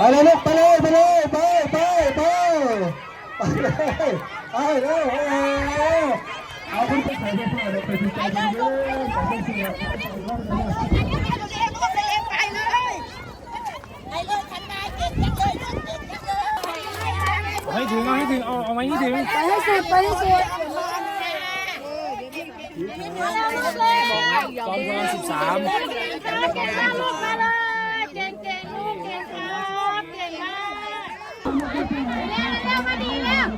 ไปเลยลูกไปเลยไปเลยไปไปไปไปเลยไปเลยเอาคุณไปใส่เพื่อนไปที่ใจเย็นไปที่ใจไปเลยไปเลยฉันนายเก่งจังเลยเก่งจังเลยให้ถึงเอาให้ถึงเอาเอาไว้ให้ถึงไปให้สุดไปให้สุดตอนประมาณสิบสาม มาดีแล้ว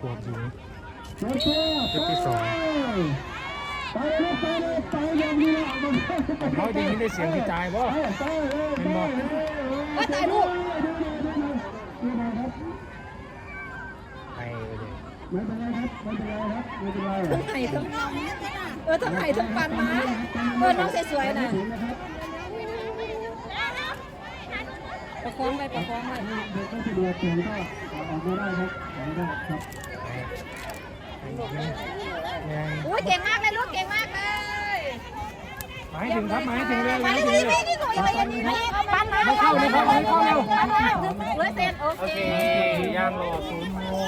ขวบอยู่เจ้าเชุดที่สองไปเลยไปเลยไปย่างนี้ละมันเขาดีนี่ได้เสียงที่ตายป่ไปไปเปเลยว่าตายลูกไปเลยไม่เป็นไรครับไม่เป็นไรครับไม่เป็นไรทั้งไห้ทั้งเออทั้งไห้ทั้งปันมาเออน้องสวยๆนะประคองไปประคองไปเด็กก็สะดวกเสียงก็ออกมาได้ครับออกมาได้ครับ อุ้ยเก่งมากเลยลูกเก่งมากเลยมาให้ถึงครับมาให้ถึงเร็วมามาให้เลถึงยเร็วนี่หนูยังยังนี่ปันมาไม่เข้าเลยครับไม่เข้าเร็วร้อยเซนโอโอเคเคย่างรอศูนย์โมง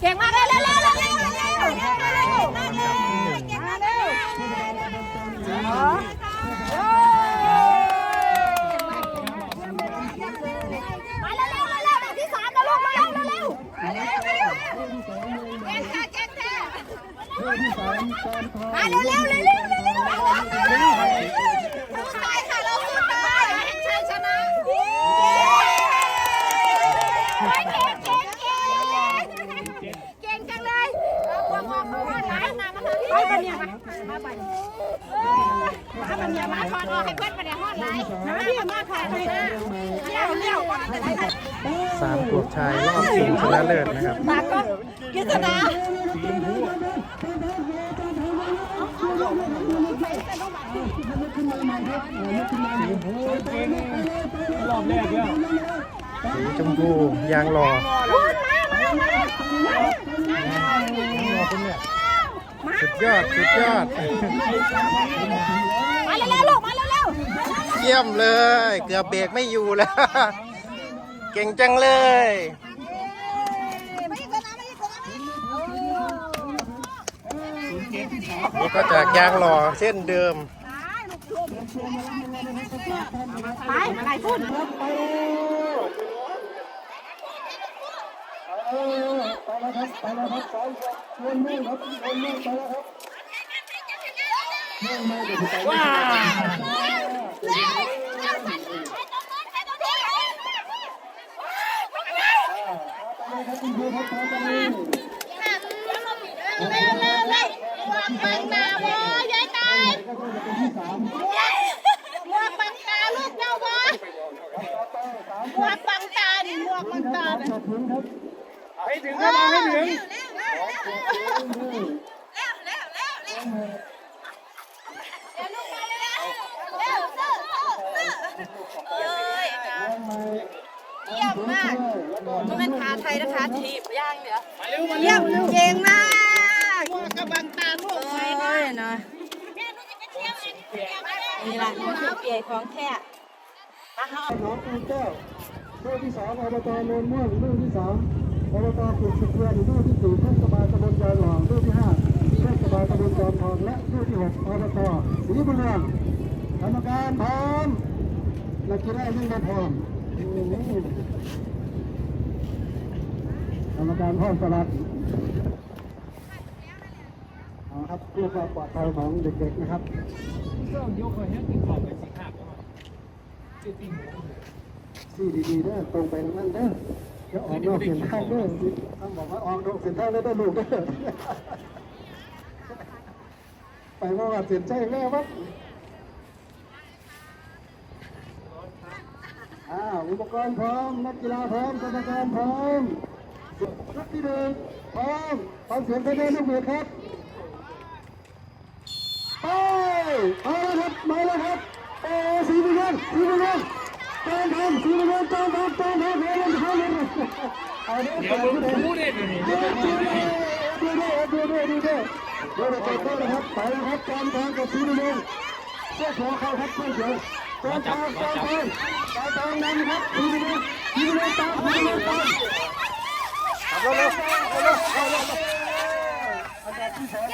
เก่งมากเลยเร็วเร็วเร็วเร็วเร็วเร็วมาเร็วมาเร็วอ๋อมาเร็วเร็วเร็วเร็วที่สามนะลูกมาเร็วเร็วเร็วเร็วเร็วเก่งค่ะเก่งค่ะ เรื่องที่สามการทอ มา เร็วเร็วเร็วเร็วเร็วเร็วเร็วสู้ตายค่ะเราสู้ตายให้ชัยชนะเย้เก่งเก่งเก่งเก่งจังเลยเอาพวงออกมาว่าไหนมามาไปไปเนี่ยมาไปมาไปเนี่ยมาถอดออกให้เพื่อนไปเนี่ยฮอดไหนมาเนี่มาถ่ายไปนะเลี้ยวเลี้ยวสามขวบชายรอบชิงชนะเลิศนะครับตาก็กิษณา รอบแรกแล้วสีชมพูยางรอคุณมามามารอคุณเนี่ยสุดยอดสุดยอดมาเร็วๆลูกมาเร็วเยี่ยมเลย เกือบเบรกไม่อยู่แล้ว เก่งจังเลย นี่ก็จากยางหล่อเส้นเดิม ไปมาไหนพูดไปแล้วครับไปแล้วครับสายชวนแม่ครับชวนแม่ไปแล้วครับแม่แม่เดี๋ยวไปว้าวกบังตาลูกเจ้าบ่หมวกบับังตาดิขอบคุณครับเอา ให้ถึงครับเอาให้ถึงเยี่ยมมากมันเป็นขาไทยนะคะทีบย่างเหนือมาเร็วมาเยี่เร็ยวมเก่งมากหมวกกับบังตาลูกเอ้ยเนาะนี่ ละนี่คือเปียของแท้น้องปูแก้วลูกที่สองอบตโนนม่วงลูกที่สามอบตขุดสุเพื่อนลูกที่สี่เทศบาลตำบลจอยหลองลูกที่ห้าเทศบาลตำบลจอมทองและลูกที่หกอบตศรีบุญเรืองกรรมการพร้อมนักกีฬายิ่งไม่พร้อมกรรมการพร้อมสลัด เอาครับเพื่อความปลอดภัยของเด็กๆนะครับต้องยกไปให้กินขอบเป็นสีขาวจริงสี่ดีๆเด้อตรงไปทางนั้นเด้อจะออกนอกเส้นทางเด้อท่านบอกว่าออกนอกเส้นทางแล้วได้อลูกเด้อเพราะว่าเสียใจแม่วัดอ่าอุปกรณ์พร้อมนักกีฬาพร้อมกรรมการพร้อมนักที่หนึ่งพร้อมฟังเสียงคะแนนลูกเบือครับ ไป เอาละครับมาแล้วครับโอ้สีมือเงินสีมือเงินจานทำสีมือเงินจานทำจานทำเฮ้ยเฮ้ยเอาเดี๋ยวเดี๋ยวมึงพูดเด็ดเดี๋ยวนี้ดูดูดูดูดูดูดูดูดูดูนะครับไปแล้วครับจานทำกับสีมือเงินเสื้อขาวเข้าครับเสื้อเขียวจานทำจานทำจานทำนั่นครับสีมือเงินสีมือเงินตามสีมือเงินตามเอาเร็วเอาเร็วเอาเร็วอันดับที่สองสีมือเงิน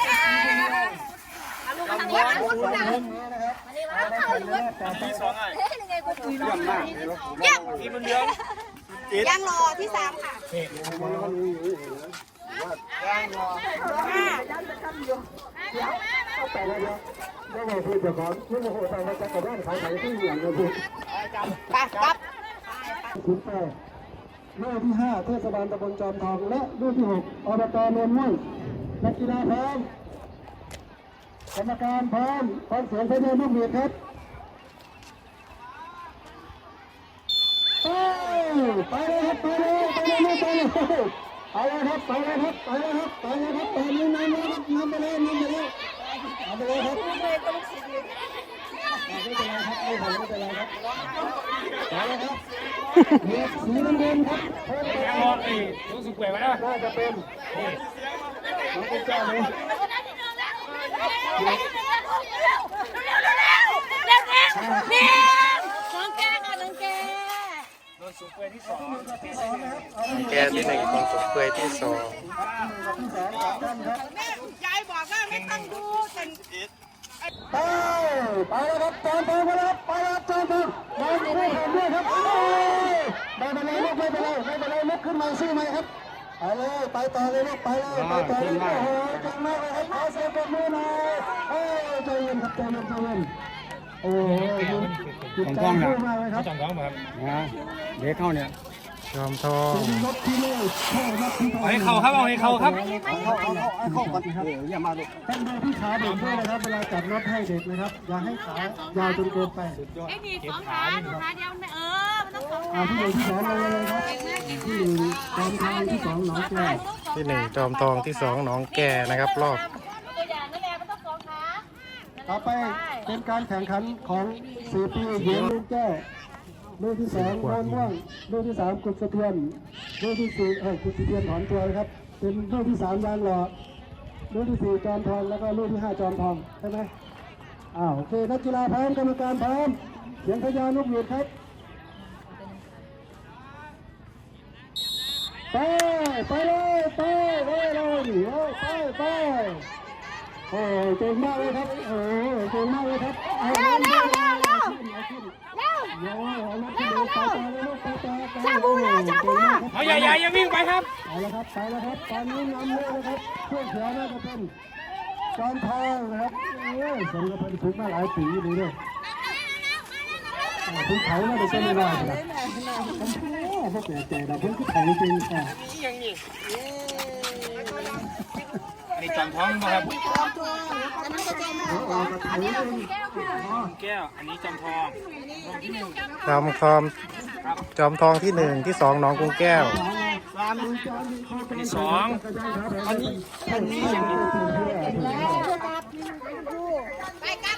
ทางนี้ทางนู้นนะนะครับที่สองอะยังที่มันเดือนยังรอที่สามค่ะแต่ละเนี่ยไม่ว่าพูดจะของไม่ว่าพูดทางว่าจะกระด้างขายขายที่อย่างเดียวพูดไปครับคุณแปดลูกที่ห้าเทศบาลตำบลจอมทองและลูกที่หกอบตโนนม่วงนักกีฬาพร้อม กรรมการพร้อมฟังเสียงพยานลูกเมียครับไปไปเลยครับไปเลยไปเลยไปเลยไปเลยครับไปเลยครับไปเลยครับไปเลยครับไปเลยนำเลยครับนำไปเลยนำไปเลยเอาไปเลยครับไม่เป็นไรครับไม่ผ่านไม่เป็นไรครับไปเลยครับเด็กสีน้ำเงินครับเพิ่มไปยังรอไอ้รู้สึกแปลกไหมนะน่าจะเป็นน้องเจ้าเลยนี่น้อง แกที่หนึ่งคนสุกเปื่อยที่สองที่ยายบอกว่าไม่ต้องดูแต่ไปไปแล้วครับจานทองไปแล้วไปแล้วจานทองมาด้วยกันด้วยครับไม่เป็นไรไม่เป็นไรไม่เป็นไรลุกขึ้นมาสู้ไหมครับ ไปเลยไปต่อเลยลูกไปเลยไปต่อเลยโอ้โหเก่งมากเลยครับขอเสียงปรบมือหน่อยโอ้ใจเย็นครับใจเย็นใจเย็นโอ้โหจิตใจสู้มากเลยครับจังก้องมาครับเด็กเข้าเนี่ยจอมทองเป็นรถที่เล่แค่รถที่เอาให้เขาครับเอาให้เขาครับเอาเข้าเอาเข้าเอาเข้าก่อนนะครับอย่ามาลูกท่านดูที่ขาเด็กด้วยนะครับเวลาจับรถให้เด็กนะครับอย่าให้ขายาวจนเกินไปไอ้นี่สองขาดูขาเดียวเออ มันต้อาที่หนึ่งที่สองเลยเลยครับที่หนึ่งตอนทางที่สองหนองแก่ที่หนึ่งจอมทองที่สองหนองแก่นะครับรอบ ตัวอย่างนั่นแหละมันต้องสองขาต่อไปเป็นการแข่งขันของสี่ปีเหยียงลูกแก้วลูกที่สองนอนม่วงลูกที่สามกุดสะเทือนลูกที่สี่เอ้ยกุดสะเทือนถอนตัวนะครับ เป็นลูกที่สามยางหล่อลูกที่สี่จอมทองแล้วก็ลูกที่ห้าจอมทองใช่ไหมอ้าวโอเคนักกีฬาพร้อมกรรมการพร้อมเสียงพยานลูกหยุดครับ ไปไปเลยไปไปเลยโอ้ไปไปโอ้เก่งมากเลยครับโอ้เก่งมากเลยครับเอาเร็วเร็วเร็วเร็วเร็วเร็วเอาละขึ้นเลยไปต่อเลยลูกไปต่อไปชาบูเร็วชาบูเอาใหญ่ๆย่าวิ่งไปครับเอาละครับไปแล้วครับตอนนี้นำเลยนะครับช่วงเขียวน่าจะเป็นจอนทองนะครับโอ้ยสมกับเป็นทุกมาหลายปีเลยเนี่ย คุเขาไม่ได้เช่นน้อยนะถ้าเกิดเจอเราเพิ่งขึ้นเขาจริงค่ะนี่จอนท้องครับอันนี้ก็เจนอันนี้แก้วค่แก้ว อันนี้จอมทองจอมทองจอมทองที่หนึ่งที่สองน้องกุ้งแก้วสามอสองอันนี้อันนี้อย่างนี้ไปกัน